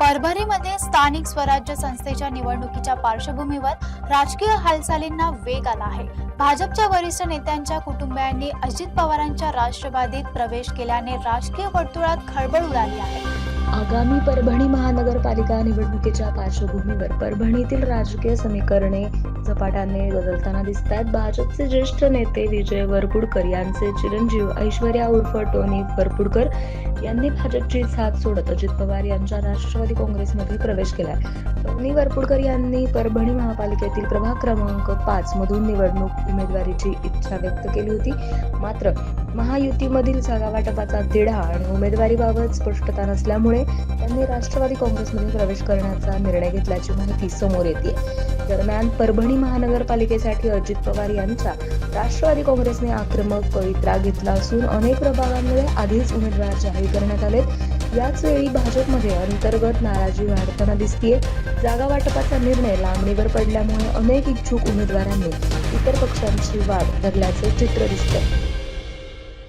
परभणीमध्ये स्थानिक स्वराज्य संस्थेच्या निवडणुकीच्या पार्श्वभूमीवर राजकीय हालचालींना वेग आला आहे. भाजपच्या वरिष्ठ नेत्यांच्या कुटुंबियांनी अजित पवारांच्या राष्ट्रवादीत प्रवेश केल्याने राजकीय वर्तुळात खळबळ उडाली आहे. आगामी परभणी महानगरपालिका निवडणुकीच्या पार्श्वभूमीवर परभणीतील राजकीय समीकरणे झपाट्याने बदलताना दिसत आहेत भाजपचे ज्येष्ठ नेते विजय वरपुडकर यांचे चिरंजीव ऐश्वर्या उर्फ टोनी वरपुडकर यांनी भाजपची साथ सोडत अजित पवार यांच्या राष्ट्रवादी काँग्रेसमध्ये प्रवेश केलाय. नी वरपुडकर यांनी परभणी महापालिकेतील प्रभाग क्रमांक पाच मधून निवडणूक उमेदवारीची इच्छा व्यक्त केली होती. मात्र महायुतीमधील जागा वाटपाचा तिढा आणि उमेदवारीबाबत स्पष्टता नसल्यामुळे त्यांनी राष्ट्रवादी काँग्रेसमध्ये प्रवेश करण्याचा निर्णय घेतल्याची माहिती समोर येते. दरम्यान परभणी महानगरपालिकेसाठी अजित पवार यांचा राष्ट्रवादी काँग्रेसने आक्रमक पवित्रा घेतला असून अनेक प्रभागांमध्ये आधीच उमेदवार जाहीर करण्यात आलेत. याच वेळी भाजपमध्ये अंतर्गत नाराजी वाढताना दिसतीये. जागा वाटपाचा निर्णय लांबणीवर पडल्यामुळे अनेक इच्छुक उमेदवारांनी इतर पक्षांची वाढ धरल्याचे चित्र दिसतंय.